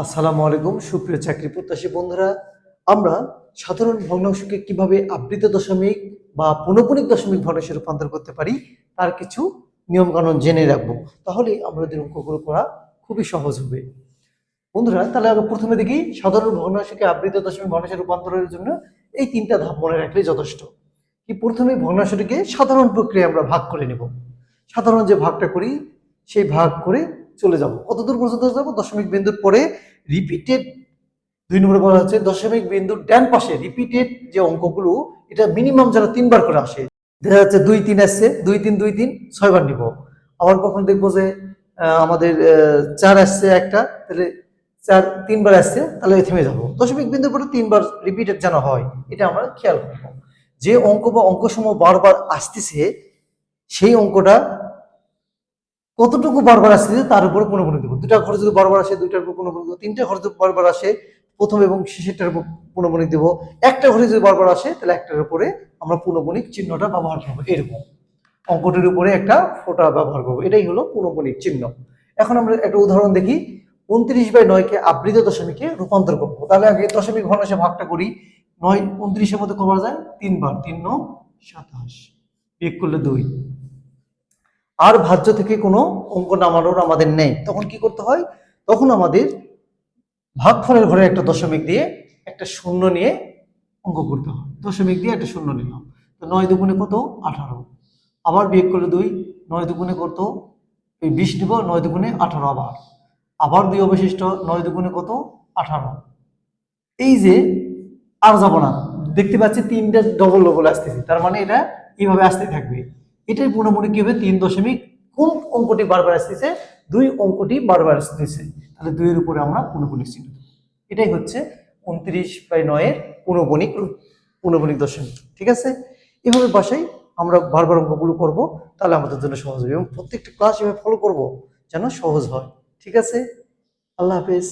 আসসালামু আলাইকুম, সুপ্রিয় চাকরি প্রত্যাশী বন্ধুরা। আমরা সাধারণ ভগ্নাংশকে কীভাবে আবৃত দশমিক বা পৌনপুনিক দশমিক ভগ্নাংশে রূপান্তর করতে পারি, তার কিছু নিয়মকানুন জেনে রাখব। তাহলে আমাদের অঙ্কগুলো করা খুবই সহজ হবে। বন্ধুরা, তাহলে আমরা প্রথমে দেখি, সাধারণ ভগ্নাংশকে আবৃত দশমিক ভগ্নাংশে রূপান্তরের জন্য এই তিনটা ধাপ মনে রাখলে যথেষ্ট। কি প্রথমে ভগ্নাংশটিকে সাধারণ প্রক্রিয়ায় আমরা ভাগ করে নেব। সাধারণ যে ভাগটা করি, সেই ভাগ করে চলে যাব। কত দূর পর্যন্ত যাব? দশমিক বিন্দুর পরে রিপিটেড দুই নম্বরে বলা হচ্ছে দশমিক বিন্দুর ডান পাশে রিপিটেড যে অঙ্কগুলো, এটা মিনিমাম যেন তিনবার করে আসে, দেখা যাচ্ছে দুই তিন আসছে, দুই তিন দুই তিন, ছয়বার নিব। আবার কখন দেখব যে আমাদের চার আসছে একটা, তাহলে চার তিনবার আসছে, তাহলে থেমে যাব। দশমিক বিন্দুর পরে তিনবার রিপিটেড যেন হয়, এটা আমরা খেয়াল করব। যে অঙ্ক বা অঙ্কসমূহ বারবার আসতেছে, সেই অঙ্কটা কতটুকু বারবার আসছে তার উপরে পুনঃপুনি দেবো দুটা ঘরে যদি বারবার আসে, দুইটার উপর পুনঃপুনি দেবো তিনটা যদি বারবার আসে, প্রথম এবং শেষেরটার উপর পুনঃপুনি দেবো একটা ঘরে যদি বারবার আসে, তাহলে একটার উপরে আমরা পুনঃপুনিক চিহ্নটা ব্যবহার করব এরকম। অঙ্কটির উপরে একটা ফোঁটা ব্যবহার করব। এটাই হলো পুনঃপুনিক চিহ্ন। এখন আমরা একটা উদাহরণ দেখি। উনত্রিশ বাই নয়কে আবৃত দশমিকে রূপান্তর করব। তাহলে আগে দশমিক ভগ্নাংশে ভাগটা করি। নয় উনত্রিশের মধ্যে করা যায়? তিনবার। তিন নং সাতাশ। এক করলে দুই। আর ভাজ্য থেকে কোনো অঙ্ক নামানোর আমাদের নেই। তখন কি করতে হয়? তখন আমাদের ভাগফলের ঘরে একটা দশমিক দিয়ে একটা শূন্য নিয়ে অঙ্ক করতে হয়। দশমিক দিয়ে একটা শূন্য নিলাম। তো নয় দুগুণে কত? আঠারো। আবার বিয়োগ করলে দুই। নয় দুগুণে কত? এই বিশ নিব নয় দুগুণে আঠারো আবার। আবার দুই অবশিষ্ট, নয় দুগুণে কত? আঠারো। এই যে আর যাব না। দেখতে পাচ্ছি তিনটা ডবল ডবল আসতেছে। তার মানে এটা এইভাবে আসতে থাকবে। এটাই পুনঃপুনি কি হবে? তিন দশমিক কোন অঙ্কটি বারবার আসতেছে? দুই অঙ্কটি বারবার আসতেছে। তাহলে দুইয়ের উপরে আমরা পুনঃপুনি চিহ্ন এটাই হচ্ছে উনত্রিশ বাই নয়ের পুনঃপুনিক পুনঃপুনিক দশমিক। ঠিক আছে? এভাবে বাসায় আমরা বারবার অঙ্কগুলো করব, তাহলে আমাদের জন্য সহজ হবে। এবং প্রত্যেকটা ক্লাস এভাবে ফলো করব, যেন সহজ হয়। ঠিক আছে? আল্লাহ হাফেজ।